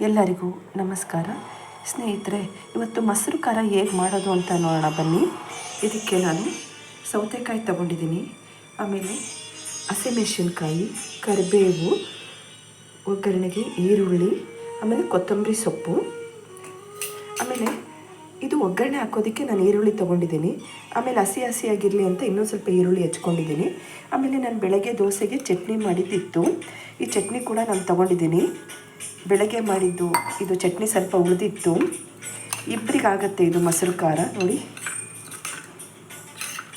ಎಲ್ಲರಿಗೂ ನಮಸ್ಕಾರ. ಸ್ನೇಹಿತರೆ, ಇವತ್ತು ಮೊಸರು ಖಾರ ಹೇಗೆ ಮಾಡೋದು ಅಂತ ನೋಡೋಣ ಬನ್ನಿ. ಇದಕ್ಕೆ ನಾನು ಸೌತೆಕಾಯಿ ತಗೊಂಡಿದ್ದೀನಿ. ಆಮೇಲೆ ಹಸಿಮೆಣಸಿನ್ಕಾಯಿ, ಕರಿಬೇವು, ಒಗ್ಗರಣೆಗೆ ಈರುಳ್ಳಿ, ಆಮೇಲೆ ಕೊತ್ತಂಬರಿ ಸೊಪ್ಪು, ಆಮೇಲೆ ಇದು ಒಗ್ಗರಣೆ ಹಾಕೋದಕ್ಕೆ ನಾನು ಈರುಳ್ಳಿ ತೊಗೊಂಡಿದ್ದೀನಿ. ಆಮೇಲೆ ಹಸಿ ಹಸಿಯಾಗಿರಲಿ ಅಂತ ಇನ್ನೊಂದು ಸ್ವಲ್ಪ ಈರುಳ್ಳಿ ಹೆಚ್ಕೊಂಡಿದ್ದೀನಿ. ಆಮೇಲೆ ನಾನು ಬೆಳಗ್ಗೆ ದೋಸೆಗೆ ಚಟ್ನಿ ಮಾಡಿದ್ದಿತ್ತು. ಈ ಚಟ್ನಿ ಕೂಡ ನಾನು ತೊಗೊಂಡಿದ್ದೀನಿ. ಬೆಳಗ್ಗೆ ಮಾಡಿದ್ದು ಇದು ಚಟ್ನಿ ಸ್ವಲ್ಪ ಉಳಿದಿತ್ತು. ಇಬ್ಬರಿಗಾಗತ್ತೆ ಇದು ಮೊಸರು ಖಾರ, ನೋಡಿ.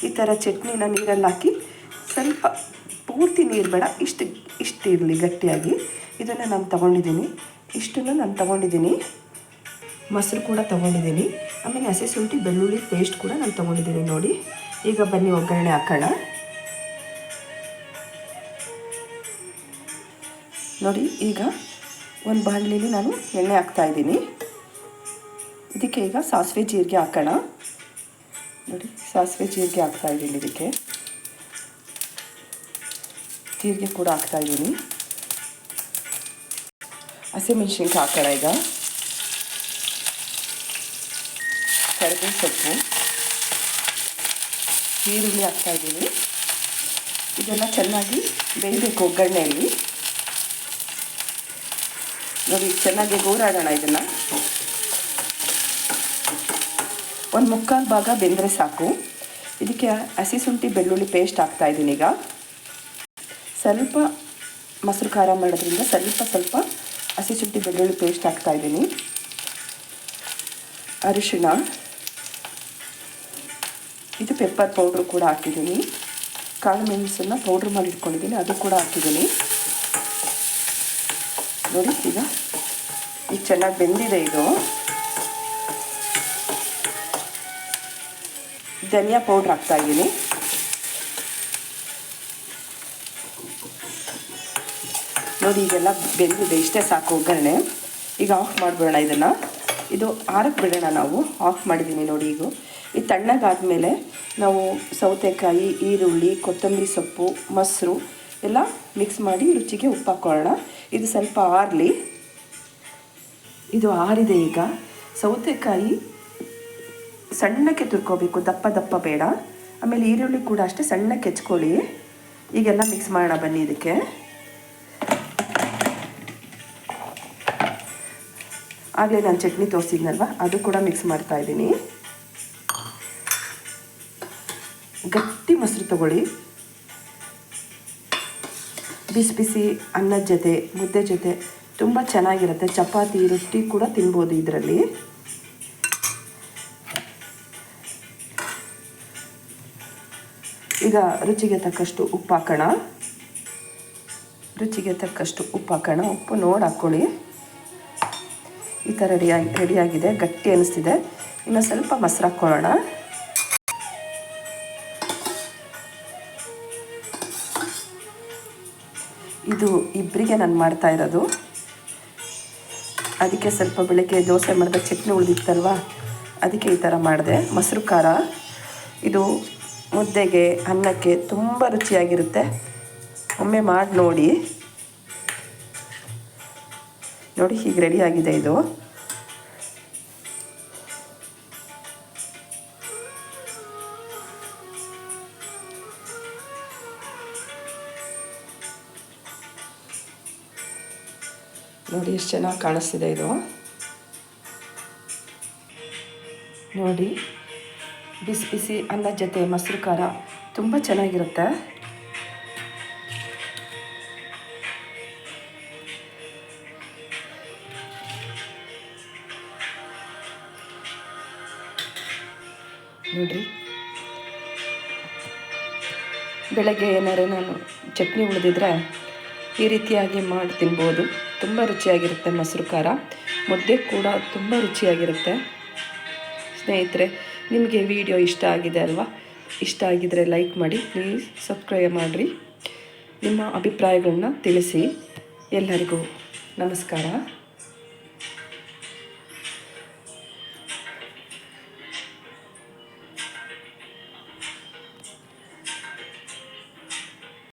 ಈ ಥರ ಚಟ್ನಿನ ನೀರಲ್ಲಿ ಹಾಕಿ ಸ್ವಲ್ಪ ಪೂರ್ತಿ ನೀರು ಬೇಡ, ಇಷ್ಟು ಇಷ್ಟು ಇರಲಿ ಗಟ್ಟಿಯಾಗಿ. ಇದನ್ನು ನಾನು ತೊಗೊಂಡಿದ್ದೀನಿ. ಇಷ್ಟನ್ನು ನಾನು ತೊಗೊಂಡಿದ್ದೀನಿ. ಮೊಸರು ಕೂಡ ತೊಗೊಂಡಿದ್ದೀನಿ. ಆಮೇಲೆ ಹಸಿ ಶುಂಠಿ, ಬೆಳ್ಳುಳ್ಳಿ ಪೇಸ್ಟ್ ಕೂಡ ನಾನು ತೊಗೊಂಡಿದ್ದೀನಿ ನೋಡಿ. ಈಗ ಬನ್ನಿ ಒಗ್ಗರಣೆ ಹಾಕೋಣ. ನೋಡಿ, ಈಗ ಒಂದು ಬಾಣಲಿಲಿ ನಾನು ಎಣ್ಣೆ ಹಾಕ್ತಾ ಇದ್ದೀನಿ. ಇದಕ್ಕೆ ಈಗ ಸಾಸಿವೆ ಜೀರಿಗೆ ಹಾಕೋಣ. ನೋಡಿ, ಸಾಸಿವೆ ಜೀರಿಗೆ ಹಾಕ್ತಾ ಇದ್ದೀನಿ ಇದಕ್ಕೆ. ಜೀರಿಗೆ ಕೂಡ ಹಾಕ್ತಾ ಇದ್ದೀನಿ. ಹಸಿಮೆಣ್ಸಿನ್ಕಾಯಿ ಹಾಕೋಣ ಈಗ. ಕರಿಬೇವು ಸೊಪ್ಪು. ಈರುಳ್ಳಿ ಹಾಕ್ತಾ ಇದ್ದೀನಿ. ಇದೆಲ್ಲ ಚೆನ್ನಾಗಿ ಬೇಯಬೇಕು ಒಗ್ಗರಣೆಯಲ್ಲಿ. ನೋಡಿ, ಚೆನ್ನಾಗಿ ಗೋರಾಡೋಣ ಇದನ್ನು. ಒಂದು ಮುಕ್ಕಾಲು ಭಾಗ ಬೆಂದರೆ ಸಾಕು. ಇದಕ್ಕೆ ಹಸಿ ಶುಂಠಿ ಬೆಳ್ಳುಳ್ಳಿ ಪೇಸ್ಟ್ ಹಾಕ್ತಾ ಇದ್ದೀನಿ ಈಗ. ಸ್ವಲ್ಪ ಮೊಸರು ಖಾರ ಮಾಡೋದ್ರಿಂದ ಸ್ವಲ್ಪ ಸ್ವಲ್ಪ ಹಸಿ ಶುಂಠಿ ಬೆಳ್ಳುಳ್ಳಿ ಪೇಸ್ಟ್ ಹಾಕ್ತಾ ಇದ್ದೀನಿ. ಅರಿಶಿಣ. ಇದು ಪೆಪ್ಪರ್ ಪೌಡ್ರ್ ಕೂಡ ಹಾಕಿದ್ದೀನಿ. ಕಾಳು ಮೆಣಸನ್ನು ಪೌಡ್ರ್ ಮಾಡಿ ಇಟ್ಕೊಂಡಿದ್ದೀನಿ, ಅದು ಕೂಡ ಹಾಕಿದ್ದೀನಿ. ನೋಡಿ, ಈಗ ಈಗ ಚೆನ್ನಾಗಿ ಬೆಂದಿದೆ ಇದು. ಧನಿಯಾ ಪೌಡ್ರ್ ಹಾಕ್ತಾ ಇದ್ದೀನಿ. ನೋಡಿ ಈಗೆಲ್ಲ ಬೆಂದಿದೆ, ಇಷ್ಟೇ ಸಾಕು ಒಗ್ಗರಣೆ. ಈಗ ಆಫ್ ಮಾಡಿಬಿಡೋಣ ಇದನ್ನು. ಇದು ಆರಕ್ಕೆ ಬಿಡೋಣ ನಾವು. ಆಫ್ ಮಾಡಿದ್ದೀನಿ ನೋಡಿ, ಈಗ. ಇದು ತಣ್ಣಗಾದಮೇಲೆ ನಾವು ಸೌತೆಕಾಯಿ, ಈರುಳ್ಳಿ, ಕೊತ್ತಂಬರಿ ಸೊಪ್ಪು, ಮೊಸರು ಎಲ್ಲ ಮಿಕ್ಸ್ ಮಾಡಿ ರುಚಿಗೆ ಉಪ್ಪು ಹಾಕೊಳ್ಳೋಣ. ಇದು ಸ್ವಲ್ಪ ಆರಲಿ. ಇದು ಆರಿದೆ ಈಗ. ಸೌತೆಕಾಯಿ ಸಣ್ಣಕ್ಕೆ ತುರ್ಕೋಬೇಕು, ದಪ್ಪ ದಪ್ಪ ಬೇಡ. ಆಮೇಲೆ ಈರುಳ್ಳಿ ಕೂಡ ಅಷ್ಟೇ ಸಣ್ಣಕ್ಕೆ ಹೆಚ್ಕೊಳ್ಳಿ ಈಗೆಲ್ಲ ಮಿಕ್ಸ್ ಮಾಡೋಣ ಬನ್ನಿ ಇದಕ್ಕೆ. ಆಗಲೇ ನಾನು ಚಟ್ನಿ ತೋರಿಸಿದ್ನಲ್ವ? ಅದು ಕೂಡ ಮಿಕ್ಸ್ ಮಾಡ್ತಾ ಇದ್ದೀನಿ. ಗಟ್ಟಿ ಮೊಸರು ತಗೊಳ್ಳಿ. ಬಿಸಿ ಬಿಸಿ ಅನ್ನದ ಜೊತೆ, ಮುದ್ದೆ ಜೊತೆ ತುಂಬ ಚೆನ್ನಾಗಿರುತ್ತೆ. ಚಪಾತಿ, ರೊಟ್ಟಿ ಕೂಡ ತಿನ್ಬೋದು ಇದರಲ್ಲಿ. ಈಗ ರುಚಿಗೆ ತಕ್ಕಷ್ಟು ಉಪ್ಪು ಹಾಕೋಣ. ರುಚಿಗೆ ತಕ್ಕಷ್ಟು ಉಪ್ಪು ಹಾಕೋಣ. ಉಪ್ಪು ನೋಡಿ ಹಾಕ್ಕೊಳ್ಳಿ. ಈ ಥರ ರೆಡಿಯಾಗಿ ರೆಡಿಯಾಗಿದೆ ಗಟ್ಟಿ ಅನ್ನಿಸ್ತಿದೆ ಇನ್ನು ಸ್ವಲ್ಪ ಮೊಸರು ಹಾಕ್ಕೊಳ್ಳೋಣ. ಇದು ಇಬ್ಬರಿಗೆ ನಾನು ಮಾಡ್ತಾ ಇರೋದು. ಅದಕ್ಕೆ ಸ್ವಲ್ಪ ಬೆಳಗ್ಗೆ ದೋಸೆ ಮಾಡಿದ, ಚಟ್ನಿ ಉಳಿದಿತ್ತಲ್ವ? ಅದಕ್ಕೆ ಈ ಥರ ಮಾಡಿದೆ. ಮೊಸರು ಖಾರ. ಇದು ಮುದ್ದೆಗೆ, ಅನ್ನಕ್ಕೆ ತುಂಬ ರುಚಿಯಾಗಿರುತ್ತೆ. ಒಮ್ಮೆ ಮಾಡಿ ನೋಡಿ. ನೋಡಿ ಹೀಗೆ ರೆಡಿಯಾಗಿದೆ ಇದು. ನೋಡಿ ಎಷ್ಟು ಚೆನ್ನಾಗಿ ಕಾಣಿಸ್ತಿದೆ ಇದು. ನೋಡಿ, ಬಿಸಿ ಬಿಸಿ ಅನ್ನ ಜೊತೆ ಮೊಸರು ಖಾರ ತುಂಬ ಚೆನ್ನಾಗಿರುತ್ತೆ. ನೋಡ್ರಿ. ಬೆಳಗ್ಗೆ ಏನಾರು ನಾನು ಚಟ್ನಿ ಉಳಿದಿದ್ರೆ ಈ ರೀತಿಯಾಗಿ ಮಾಡಿ ತಿನ್ಬೋದು. ತುಂಬ ರುಚಿಯಾಗಿರುತ್ತೆ ಮೊಸರು ಖಾರ. ಮುದ್ದೆ ಕೂಡ ತುಂಬ ರುಚಿಯಾಗಿರುತ್ತೆ. ಸ್ನೇಹಿತರೆ, ನಿಮಗೆ ವಿಡಿಯೋ ಇಷ್ಟ ಆಗಿದೆ ಅಲ್ವಾ? ಇಷ್ಟ ಆಗಿದರೆ ಲೈಕ್ ಮಾಡಿ, ಪ್ಲೀಸ್ ಸಬ್ಸ್ಕ್ರೈಬ್ ಮಾಡಿರಿ. ನಿಮ್ಮ ಅಭಿಪ್ರಾಯಗಳನ್ನ ತಿಳಿಸಿ. ಎಲ್ಲರಿಗೂ ನಮಸ್ಕಾರ.